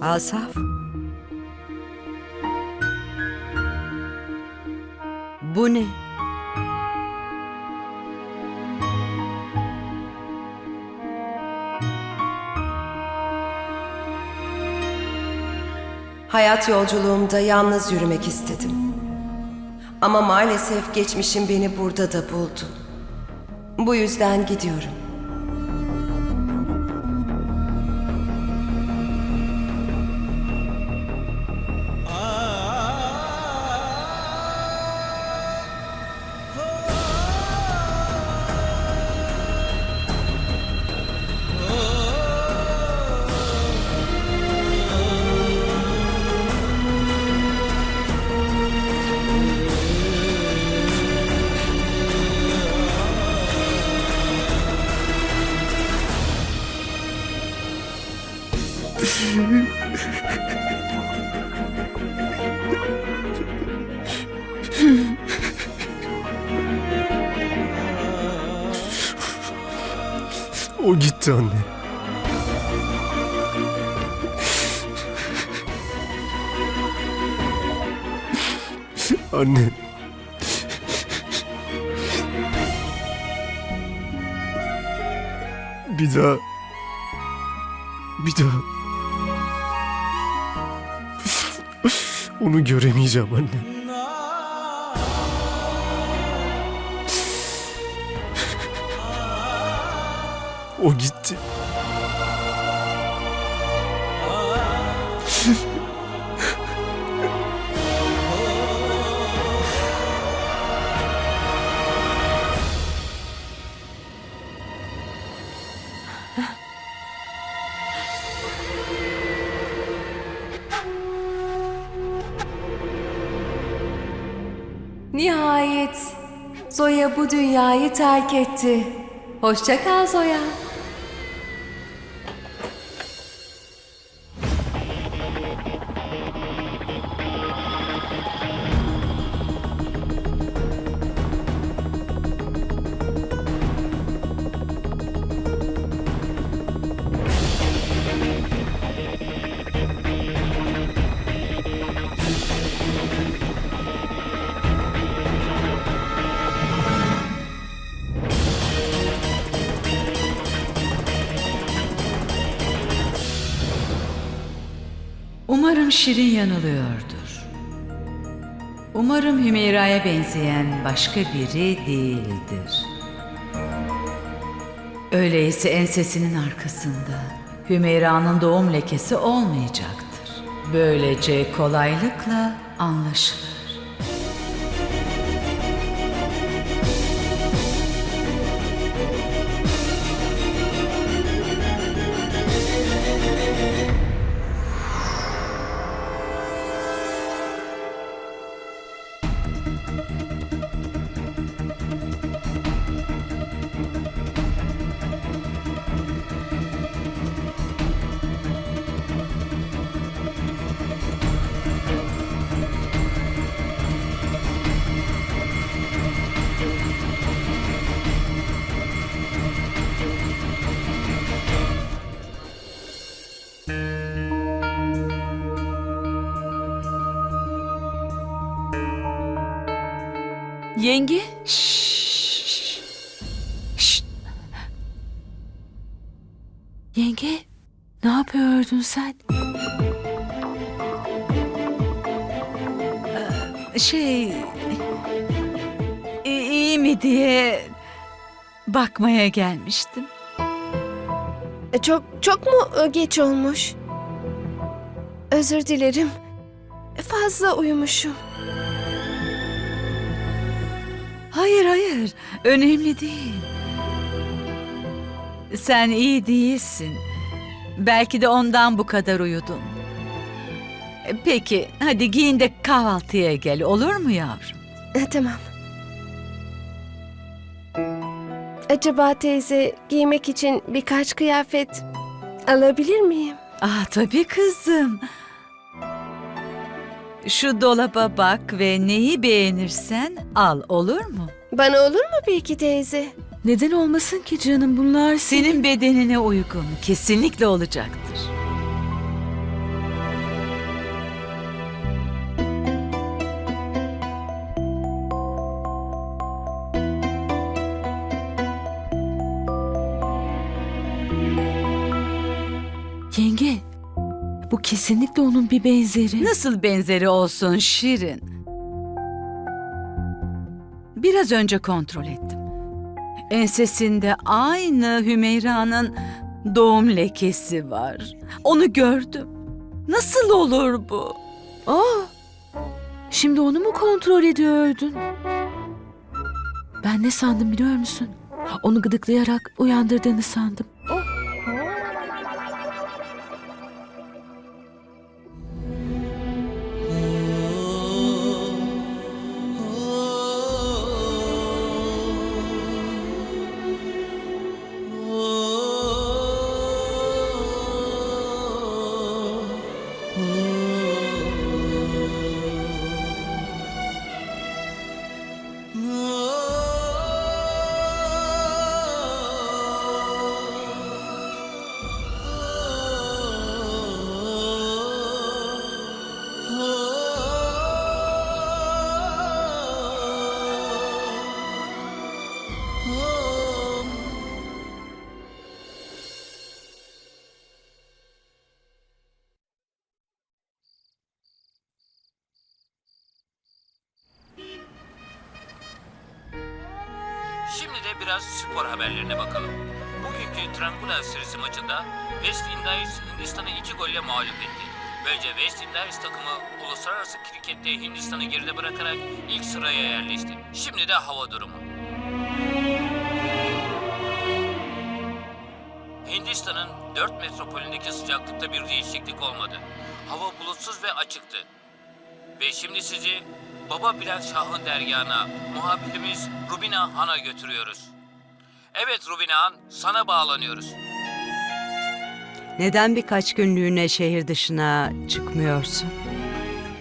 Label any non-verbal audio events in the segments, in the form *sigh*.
Asaf. Bu ne? Hayat yolculuğumda yalnız yürümek istedim. Ama maalesef geçmişim beni burada da buldu. Bu yüzden gidiyorum. O gitti anne. Anne. Bir daha. Bir daha. Onu göremeyeceğim anne. O gitti. Nihayet Zoya bu dünyayı terk etti. Hoşça kal Zoya. Umarım Şirin yanılıyordur. Umarım Hümeyra'ya benzeyen başka biri değildir. Öyleyse ensesinin arkasında Hümeyra'nın doğum lekesi olmayacaktır. Böylece kolaylıkla anlaşılır. Yenge? Yenge, ne yapıyordun sen? Şey... i- iyi mi diye bakmaya gelmiştim. E, Çok çok mu e, geç olmuş? Özür dilerim. Fazla uyumuşum. Hayır hayır, önemli değil. Sen iyi değilsin. Belki de ondan bu kadar uyudun. Peki, hadi giyin de kahvaltıya gel, olur mu yavrum? E, Tamam. Acaba teyze giymek için birkaç kıyafet alabilir miyim? Ah tabii kızım. Şu dolaba bak ve neyi beğenirsen al, olur mu? Bana olur mu peki teyze? Neden olmasın ki canım bunlar Senin bedenine uygun, kesinlikle olacaktır. Kesinlikle onun bir benzeri. Nasıl benzeri olsun Şirin? Biraz önce kontrol ettim. Ensesinde aynı Hümeyra'nın doğum lekesi var. Onu gördüm. Nasıl olur bu? Aa, şimdi onu mu kontrol ediyordun? Ben ne sandım biliyor musun? Onu gıdıklayarak uyandırdığını sandım. Biraz spor haberlerine bakalım. Bugünkü Triangular serisi maçında West Indies Hindistan'ı iki golle mağlup etti. Böylece West Indies takımı uluslararası krikette Hindistan'ı geride bırakarak ilk sıraya yerleşti. Şimdi de hava durumu. Hindistan'ın dört metropolündeki sıcaklıkta bir değişiklik olmadı. Hava bulutsuz ve açıktı. Ve şimdi sizi Baba Bülent Şah'ın dergahına muhabirimiz Rubina Han'a götürüyoruz. Evet Rubina Han, sana bağlanıyoruz. Neden birkaç günlüğüne şehir dışına çıkmıyorsun?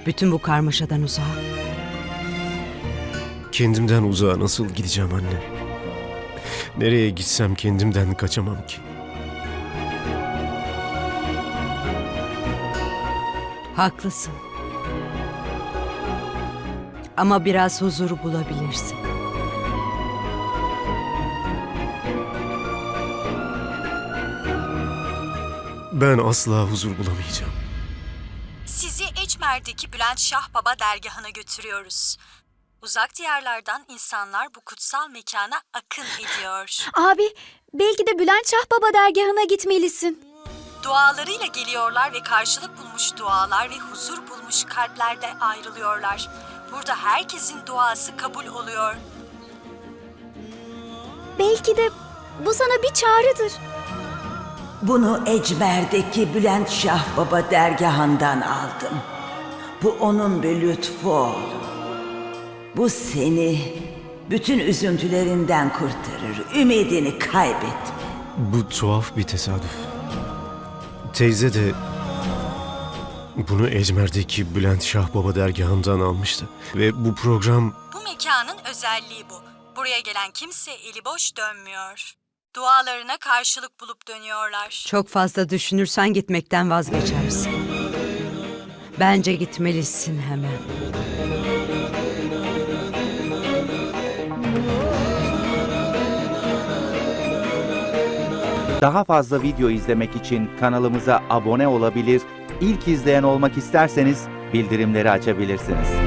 Bütün bu karmaşadan uzağa. Kendimden uzağa nasıl gideceğim anne? Nereye gitsem kendimden kaçamam ki. Haklısın. Ama biraz huzur bulabilirsin. Ben asla huzur bulamayacağım. Sizi Eçmer'deki Bülent Şah Baba dergahına götürüyoruz. Uzak diyarlardan insanlar bu kutsal mekana akın ediyor. *sighs* Abi, belki de Bülent Şah Baba dergahına gitmelisin. Dualarıyla geliyorlar ve karşılık bulmuş dualar ve huzur bulmuş kalplerde ayrılıyorlar. Burada herkesin duası kabul oluyor. Belki de bu sana bir çağrıdır. Bunu Ecmer'deki Bülent Şah Baba dergahından aldım. Bu onun bir lütfu oğlum. Bu seni bütün üzüntülerinden kurtarır. Ümidini kaybetme. Bu tuhaf bir tesadüf. Teyze de bunu Ecmer'deki Bülent Şah Baba dergahından almıştı. Ve bu program Bu mekanın özelliği bu. Buraya gelen kimse eli boş dönmüyor. Dualarına karşılık bulup dönüyorlar. Çok fazla düşünürsen gitmekten vazgeçersin. Bence gitmelisin hemen. Daha fazla video izlemek için kanalımıza abone olabilir, ilk izleyen olmak isterseniz bildirimleri açabilirsiniz.